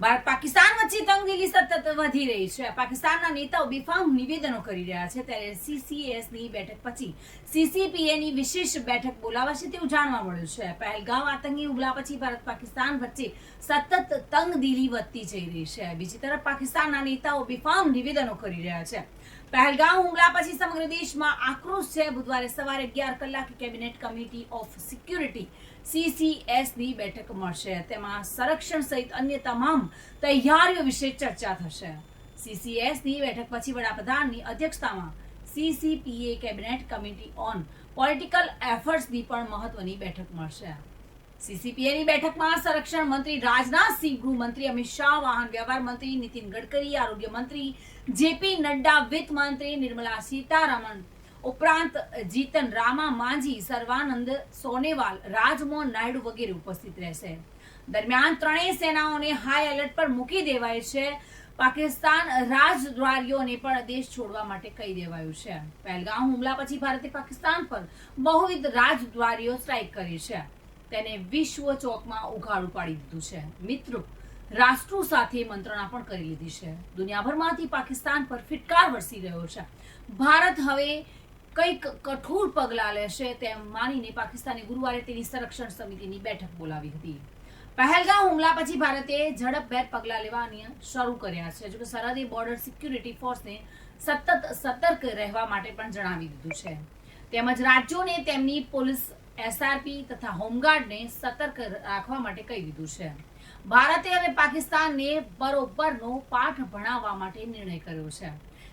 ભારત પાકિસ્તાન વચ્ચે તંગદિલી સતત વધી રહી છે. પાકિસ્તાનના નેતાઓ બેફામ નિવેદનો કરી રહ્યા છે. ત્યારે સીસીએસની બેઠક પછી સીસીપીએની વિશેષ બેઠક બોલાવાશે તેવું જાણવા મળ્યું છે. પહેલગામ આતંકી હુમલા પછી ભારત પાકિસ્તાન વચ્ચે સતત તંગદિલી વધતી જઈ રહી છે. બીજી તરફ પાકિસ્તાનના નેતાઓ બેફામ નિવેદનો કરી રહ્યા છે. પહેલગામ હુમલા પછી સમગ્ર દેશમાં આક્રોશ છે. બુધવારે સવારે અગિયાર કલાકે કેબિનેટ કમિટી ઓફ સિક્યુરિટી સીસીએસની બેઠક મળશે. તેમાં સંરક્ષણ સહિત અન્ય તમામ તૈયારીઓ વિશે ચર્ચા થશે. સીસીએસની બેઠક પછી વડાપ્રધાનની અધ્યક્ષતામાં CCPA cabinet committee on political એફર્ટ્સની પણ મહત્વની બેઠક મળશે. સીસીપીએની બેઠકમાં સંરક્ષણ મંત્રી રાજનાથસિંહ ગૃહમંત્રી અમિત શાહ, વાહન વ્યવહાર મંત્રી નીતિન ગડકરી, આરોગ્ય મંત્રી જેપી નડ્ડા, વિત્ત મંત્રી નિર્મલા સીતારામન ઉપરાંત જીતન, રામા માંઝી, સર્વાનંદ સોનેવાલ, રાજમોહન નાયડુ વગેરે ઉપસ્થિત રહેશે. દરમિયાન ત્રણેય સેનાઓને હાઈ એલર્ટ પર મૂકી દેવાય છે. પાકિસ્તાન રાજદ્વારીઓને પણ દેશ છોડવા માટે કહી દેવાયું છે. પહેલગામ હુમલા પછી ભારતે પાકિસ્તાન પર બહુવિધ રાજદ્વારીઓ સ્ટ્રાઇક કરી છે. તેને વિશ્વ ચોકમાં ઉઘાડું પાડી દીધું છે. મિત્રો, રાષ્ટ્રો સાથે મંત્રણા પણ કરી લીધી છે. દુનિયાભરમાંથી પાકિસ્તાન પર ફિટકાર વરસી રહ્યો છે. ભારત હવે કંઈક કઠોર પગલાં લેશે તેમ માનીને પાકિસ્તાને ગુરુવારે તેની સંરક્ષણ સમિતિની બેઠક બોલાવી હતી. પહેલગામ હુમલા પછી ભારતે ઝડપભેર પગલાં લેવાની શરૂ કર્યા છે. જોકે સરહદી બોર્ડર સિક્યુરિટી ફોર્સને સતત સતર્ક રહેવા માટે પણ જણાવી દીધું છે. તેમજ રાજ્યોને તેમની પોલીસ એસઆરપી તથા હોમગાર્ડને સતર્ક રાખવા માટે કહી દીધું છે. ભારતે હવે પાકિસ્તાનને બરોબરનો પાઠ ભણાવવા માટે નિર્ણય કર્યો છે.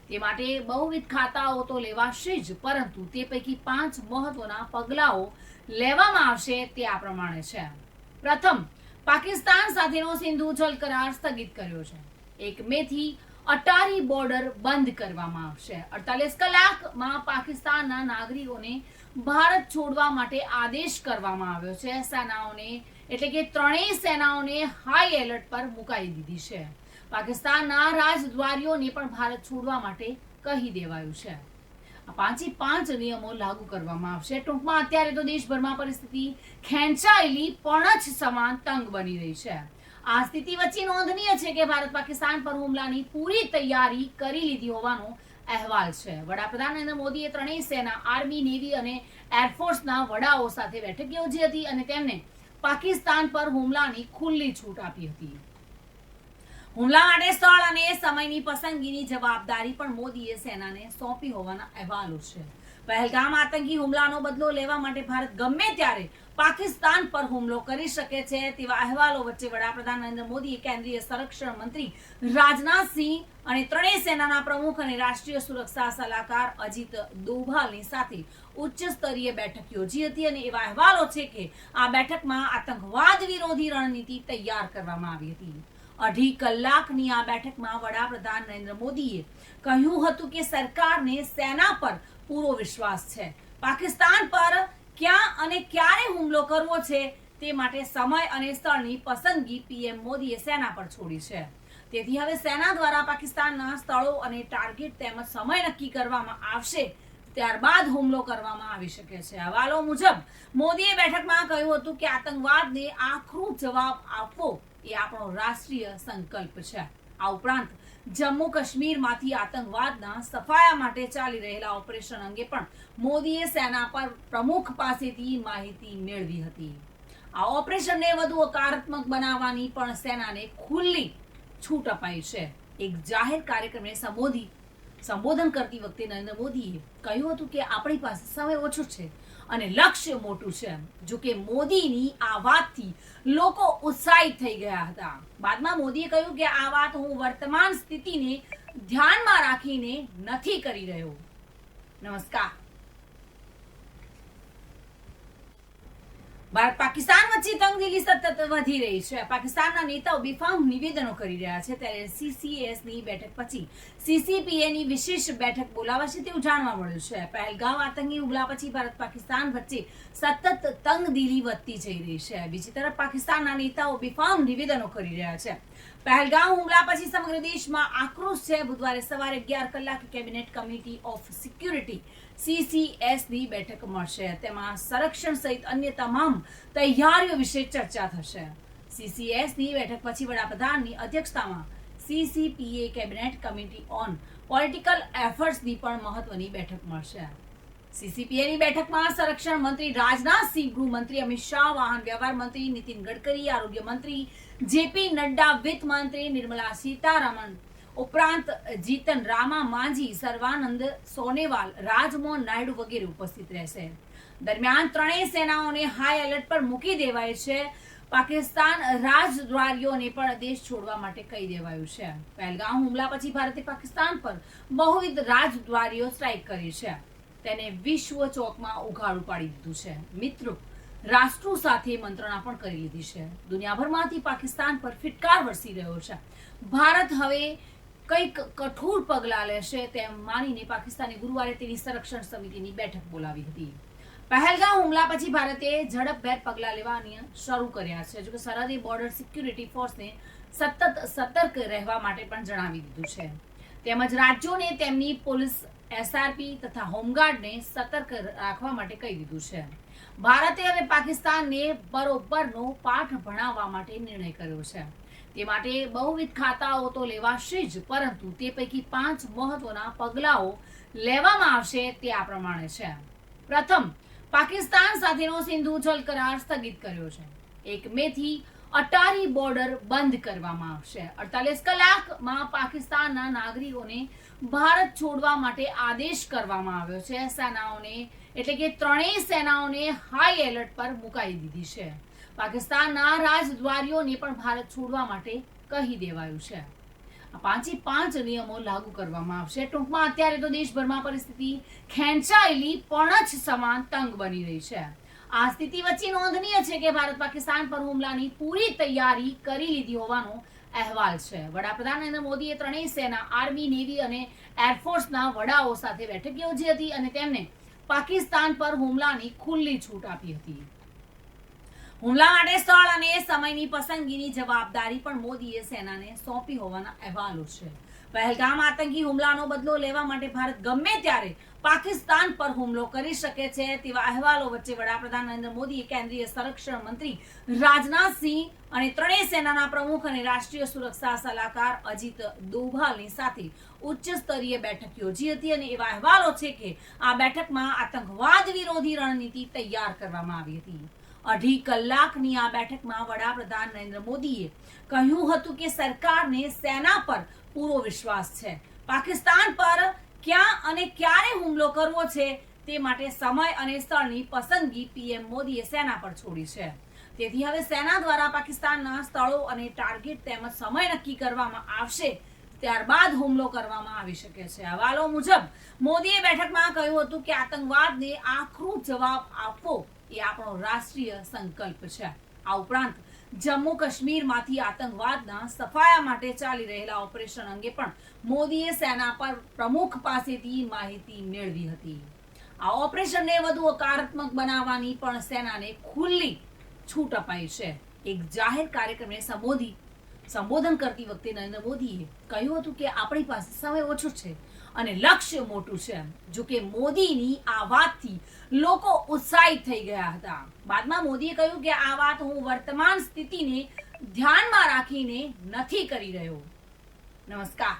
તે માટે બહુવિધ ખાતાઓ તો લેવાશે જ, પરંતુ તે પૈકી પાંચ મહત્વના પગલાઓ લેવામાં આવશે તે આ પ્રમાણે છે. પ્રથમ, પાકિસ્તાન સાથેનો સિંધુ જલ કરાર સ્થગિત કર્યો છે. એક મે થી અટારી બોર્ડર બંધ કરવામાં આવશે. અડતાલીસ કલાકમાં પાકિસ્તાનના નાગરિકોને ભારત છોડવા માટે આદેશ કરવામાં આવ્યો છે. સેનાઓને, એટલે કે ત્રણેય સેનાઓને હાઈ એલર્ટ પર મુકાઈ દીધી છે. પાકિસ્તાનના રાજદ્વારીઓને પણ ભારત છોડવા માટે કહી દેવાયું છે. આ પાંચે પાંચ નિયમો લાગુ કરવામાં આવશે. ટૂંકમાં અત્યારે તો દેશભરમાં પરિસ્થિતિ ખેંચાયેલી પણ જ સમાન તંગ બની રહી છે. આ સ્થિતિ વચ્ચે નોંધનીય છે કે ભારત પાકિસ્તાન પર હુમલાની પૂરી તૈયારી કરી લીધી હોવાનો અહેવાલ છે. વડાપ્રધાન નરેન્દ્ર મોદીએ ત્રણેય સેના, આર્મી, નેવી અને એરફોર્સના વડાઓ સાથે બેઠક યોજી હતી અને તેમને પાકિસ્તાન પર હુમલાની ખુલ્લી છૂટ આપી હતી. હુમલા માટે સ્થળ અને સમયની પસંદગીની જવાબદારી પણ મોદીએ સેનાને સોંપી હોવાના અહેવાલો છે. પહેલગામ આતંકી હુમલાનો બદલો લેવા માટે ભારત ગમે ત્યારે પાકિસ્તાન પર હુમલો કરી શકે છે તેવા અહેવાલો વચ્ચે વડાપ્રધાન નરેન્દ્ર મોદીએ કેન્દ્રીય સંરક્ષણ મંત્રી રાજનાથસિંહ અને ત્રણેય સેનાના પ્રમુખ અને રાષ્ટ્રીય સુરક્ષા સલાહકાર અજીત દોભાલની સાથે ઉચ્ચ સ્તરીય બેઠક યોજી હતી અને એવા અહેવાલો છે કે આ બેઠકમાં આતંકવાદ વિરોધી રણનીતિ તૈયાર કરવામાં આવી હતી. અઢી કલાકની આ બેઠકમાં વડાપ્રધાન નરેન્દ્ર મોદીએ કહ્યું હતું કે સરકારને સેના પર પૂરો વિશ્વાસ છે. પાકિસ્તાન પર ક્યાં અને ક્યારે હુમલો કરવો છે તે માટે સમય અને સ્થળની પસંદગી પીએમ મોદીએ સેના પર છોડી છે. તેથી હવે સેના દ્વારા પાકિસ્તાનના સ્થળો અને ટાર્ગેટ તેમજ સમય નક્કી કરવામાં આવશે ત્યારબાદ હુમલો કરવામાં આવી શકે છે. હવાલો મુજબ, મોદીએ બેઠકમાં કહ્યું હતું કે આતંકવાદને આખરો જવાબ આપવો એ આપણો રાષ્ટ્રીય સંકલ્પ છે. આ ઉપરાંત જમ્મુ કાશ્મીરમાંથી આતંકવાદના સફાયા માટે ચાલી રહેલા ઓપરેશન અંગે પણ મોદીએ સેના પર પ્રમુખ પાસેથી માહિતી મેળવી હતી. આ ઓપરેશનને વધુ હકારાત્મક બનાવવાની પણ સેનાને ખુલ્લી છૂટ અપાઈ છે. એક જાહેર કાર્યક્રમને સંબોધિત સંબોધન કરતી વખતે નરેન્દ્ર મોદીએ કહ્યું હતું કે આપણી પાસે સમય ઓછો છે અને લક્ષ્ય મોટું છે જો કે મોદીની આ વાતથી લોકો ઉત્સાહિત થઈ ગયા હતા. બાદમાં મોદીએ કહ્યું કે આ વાત હું વર્તમાન સ્થિતિને ધ્યાનમાં રાખીને નથી કરી રહ્યો. નમસ્કાર. ભારત પાકિસ્તાન વચ્ચે તંગદિલી સતત વધી રહી છે. પાકિસ્તાનના નેતાઓ બેફામ નિવેદનો કરી રહ્યા છે. ત્યારે સીસીએસની બેઠક પછી સીસીપીએ ની વિશેષ બેઠક બોલાવાશે તેવું જાણવા મળ્યું છે. પહેલગામ આતંકી હુમલા પછી ભારત પાકિસ્તાન વચ્ચે સતત તંગદિલી વધતી જઈ રહી છે. બીજી તરફ પાકિસ્તાનના નેતાઓ બેફામ નિવેદનો કરી રહ્યા છે. પહેલગામ હુમલા પછી સમગ્ર દેશમાં આક્રોશ છે. બુધવારે સવારે અગિયાર કલાકે કેબિનેટ કમિટી ઓફ સિક્યુરિટી સીસીએસની બેઠક મળશે. તેમાં સંરક્ષણ સહિત અન્ય તમામ તૈયારીઓ વિશે ચર્ચા થશે. સીસીએસની બેઠક પછી વડાપ્રધાનની અધ્યક્ષતામાં CCPA cabinet committee on political એફર્ટ્સની પણ મહત્વની બેઠક મળશે. સીસીપીએની બેઠકમાં સંરક્ષણ મંત્રી રાજનાથસિંહ ગૃહમંત્રી અમિત શાહ, વાહન વ્યવહાર મંત્રી નીતિન ગડકરી, આરોગ્ય મંત્રી જેપી નડ્ડા, વિત્ત મંત્રી નિર્મલા સીતારમણ ઉપરાંત જીતન, રામા માંઝી, સર્વાનંદ સોનેવાલ, રાજમોહન નાયડુ વગેરે ઉપસ્થિત રહેશે. દરમિયાન ત્રણેય સેનાઓને હાઈ એલર્ટ પર મૂકી દેવાય છે. પાકિસ્તાન રાજદ્વારીઓને પણ દેશ છોડવા માટે કહી દેવાયું છે. પહેલગામ હુમલા પછી ભારતે પાકિસ્તાન પર બહુવિધ રાજદ્વારીઓ સ્ટ્રાઇક કરી છે. તેને વિશ્વ ચોકમાં ઉઘાડું પાડી દીધું છે. મિત્રો, રાષ્ટ્રો સાથે મંત્રણા પણ કરી લીધી છે. દુનિયાભરમાંથી પાકિસ્તાન પર ફિટકાર વરસી રહ્યો છે. ભારત હવે કંઈક કઠોર પગલાં લેશે તેમ માનીને પાકિસ્તાને ગુરુવારે તેની સંરક્ષણ સમિતિની બેઠક બોલાવી હતી. પહેલગામ હુમલા પછી ભારતે ઝડપભેર પગલાં લેવાની શરૂ કર્યા છે. જોકે સરહદી બોર્ડર સિક્યુરિટી ફોર્સને સતત સતર્ક રહેવા માટે પણ જણાવી દીધું છે. તેમજ રાજ્યોને તેમની પોલીસ એસઆરપી તથા હોમગાર્ડને સતર્ક રાખવા માટે કહી દીધું છે. ભારતે હવે પાકિસ્તાનને બરોબરનો પાઠ ભણાવવા માટે નિર્ણય કર્યો છે. તે માટે બહુવિધ ખાતાઓ તો લેવાશે જ, પરંતુ તે પૈકી પાંચ મહત્વના પગલાઓ લેવામાં આવશે તે આ પ્રમાણે છે. પ્રથમ, પાકિસ્તાન સાથેનો સિંધુ જલ કરાર સ્થગિત કર્યો છે. એક મે થી અટારી બોર્ડર બંધ કરવામાં આવશે. અડતાલીસ કલાકમાં પાકિસ્તાનના નાગરિકોને ભારત છોડવા માટે આદેશ કરવામાં આવ્યો છે. સેનાઓને, એટલે કે ત્રણેય સેનાઓને હાઈ એલર્ટ પર મુકાઈ દીધી છે. પાકિસ્તાનના રાજદ્વારીઓને પણ ભારત છોડવા માટે કહી દેવાયું છે. આ પાંચે નિયમો લાગુ કરવામાં આવશે. ટૂંકમાં અત્યારે તો દેશભરમાં પરિસ્થિતિ ખેંચાયેલી પણ જ સમાન તંગ બની રહી છે. આ સ્થિતિ વચ્ચે નોંધનીય છે કે ભારત પાકિસ્તાન પર હુમલાની પૂરી તૈયારી કરી લીધી હોવાનો અહેવાલ છે. વડાપ્રધાન નરેન્દ્ર મોદીએ ત્રણેય સેના, આર્મી, નેવી અને એરફોર્સના વડાઓ સાથે બેઠક યોજી હતી અને તેમને પાકિસ્તાન પર હુમલાની ખુલ્લી છૂટ આપી હતી. હુમલા માટે સ્થળ અને સમયની પસંદગીની જવાબદારી પણ મોદીએ સેનાને સોંપી હોવાના અહેવાલો છે. પહેલગામ આતંકી હુમલાનો બદલો લેવા માટે ભારત ગમે ત્યારે પાકિસ્તાન પર હુમલો કરી શકે છે તેવા અહેવાલો વચ્ચે વડાપ્રધાન નરેન્દ્ર મોદીએ કેન્દ્રીય સંરક્ષણ મંત્રી રાજનાથસિંહ અને ત્રણેય સેનાના પ્રમુખ અને રાષ્ટ્રીય સુરક્ષા સલાહકાર અજીત દોભાલની સાથે ઉચ્ચ સ્તરીય બેઠક યોજી હતી અને એવા અહેવાલો છે કે આ બેઠકમાં આતંકવાદ વિરોધી રણનીતિ તૈયાર કરવામાં આવી હતી. અઢી કલાકની આ બેઠકમાં વડાપ્રધાન નરેન્દ્ર મોદીએ કહ્યું હતું કે સરકારને સેના પર પૂરો વિશ્વાસ છે. પાકિસ્તાન પર ક્યાં અને ક્યારે હુમલો કરવો છે તે માટે સમય અને સ્થળની પસંદગી પીએમ મોદીએ સેના પર છોડી છે. તેથી હવે સેના દ્વારા પાકિસ્તાનના સ્થળો અને ટાર્ગેટ તેમજ સમય નક્કી કરવામાં આવશે ત્યારબાદ હુમલો કરવામાં આવી શકે છે. અહેવાલો મુજબ, મોદીએ બેઠકમાં કહ્યું હતું કે આતંકવાદને આખરો જવાબ આપવો એ આપણો રાષ્ટ્રીય સંકલ્પ છે. આ ઉપરાંત જમ્મુ કાશ્મીરમાંથી આતંકવાદના સફાયા માટે ચાલી રહેલા ઓપરેશન અંગે પણ મોદીએ સેના પર પ્રમુખ પાસેથી માહિતી મેળવી હતી. આ ઓપરેશનને વધુ હકારાત્મક બનાવવાની પણ સેનાને ખુલ્લી છૂટ અપાઈ છે. એક જાહેર કાર્યક્રમને સંબોધી, સંબોધન કરતી વખતે નરેન્દ્ર મોદીએ કહ્યું હતું કે આપણી પાસે સમય ઓછો છે. અને લક્ષ્ય મોટું છે જો કે મોદીની આ વાતથી લોકો ઉત્સાહિત થઈ ગયા હતા. બાદમાં મોદીએ કહ્યું કે આ વાત હું વર્તમાન સ્થિતિને ધ્યાનમાં રાખીને નથી કરી રહ્યો. નમસ્કાર.